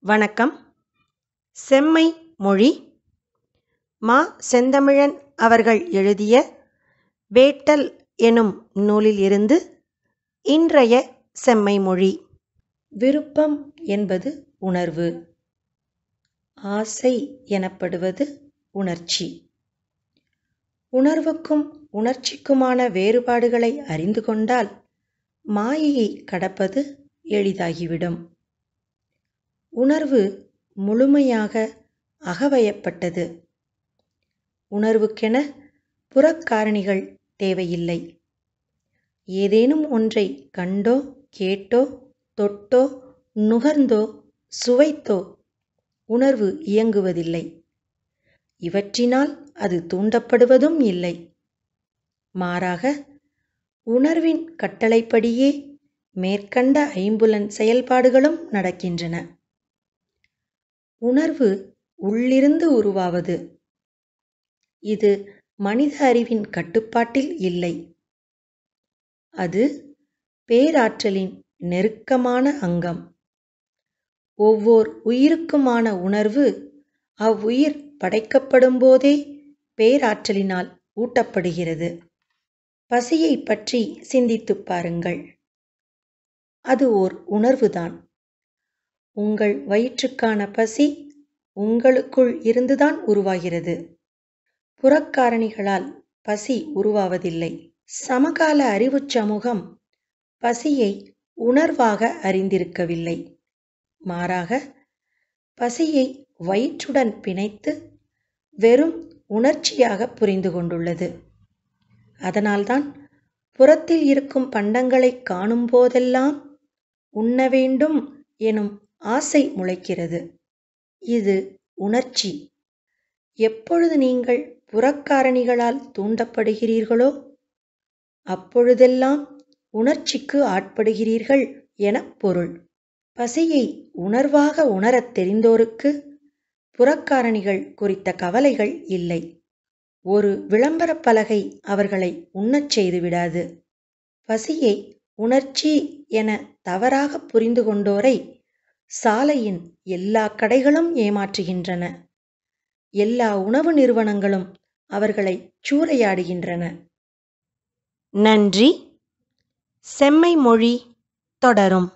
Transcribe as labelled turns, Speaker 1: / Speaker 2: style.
Speaker 1: வணக்கம். செம்மை மொழி. மா. செந்தமிழன் அவர்கள் எழுதிய வேட்டல் எனும் நூலில் இருந்து இன்றைய செம்மை மொழி. விருப்பம் என்பது உணர்வு. ஆசை எனப்படுவது உணர்ச்சி. உணர்வுக்கும் உணர்ச்சிக்குமான வேறுபாடுகளை அறிந்து கொண்டால் மாயையை கடப்பது எளிதாகிவிடும். உணர்வு முழுமையாக அகவயப்பட்டது. உணர்வுக்கென புறக்காரணிகள் தேவையில்லை. ஏதேனும் ஒன்றை கண்டோ கேட்டோ தொட்டோ நுகர்ந்தோ சுவைத்தோ உணர்வு இயங்குவதில்லை. இவற்றினால் அது தூண்டப்படுவதும் இல்லை. மாறாக உணர்வின் கட்டளைப்படியே மேற்கண்ட ஐம்புலன் செயல்பாடுகளும் நடக்கின்றன. உணர்வு உள்ளிருந்து உருவாவது. இது மனித அறிவின் கட்டுப்பாட்டில் இல்லை. அது பேராற்றலின் நெருக்கமான அங்கம். ஒவ்வொர் உயிருக்குமான உணர்வு அவ்வுயிர் படைக்கப்படும் போதே பேராற்றலினால் ஊட்டப்படுகிறது. பசியை பற்றி சிந்தித்துப் பாருங்கள். அது ஓர் உணர்வுதான். உங்கள் வயிற்றுக்கான பசி உங்களுக்குள் இருந்துதான் உருவாகிறது. புறக்காரணிகளால் பசி உருவாவதில்லை. சமகால அறிவுச் சமூகம் பசியை உணர்வாக அறிந்திருக்கவில்லை. மாறாக பசியை வயிற்றுடன் பிணைத்து வெறும் உணர்ச்சியாக புரிந்து கொண்டுள்ளது. அதனால்தான் புறத்தில் இருக்கும் பண்டங்களை காணும் போதெல்லாம் உண்ண வேண்டும் எனும் ஆசை முளைக்கிறது. இது உணர்ச்சி. எப்பொழுது நீங்கள் புறக்காரணிகளால் தூண்டப்படுகிறீர்களோ அப்பொழுதெல்லாம் உணர்ச்சிக்கு ஆட்படுகிறீர்கள் எனப் பொருள். பசியை உணர்வாக உணரத் தெரிந்தோருக்கு புறக்காரணிகள் குறித்த கவலைகள் இல்லை. ஒரு விளம்பரப் பலகை அவர்களை உண்ணச் செய்துவிடாது பசியை உணர்ச்சி என தவறாக புரிந்து கொண்டோரை சாலையின் எல்லா கடைகளும் ஏமாற்றுகின்றன. எல்லா உணவு நிறுவனங்களும் அவர்களை சூறையாடுகின்றன. நன்றி. செம்மை மொழி தொடரும்.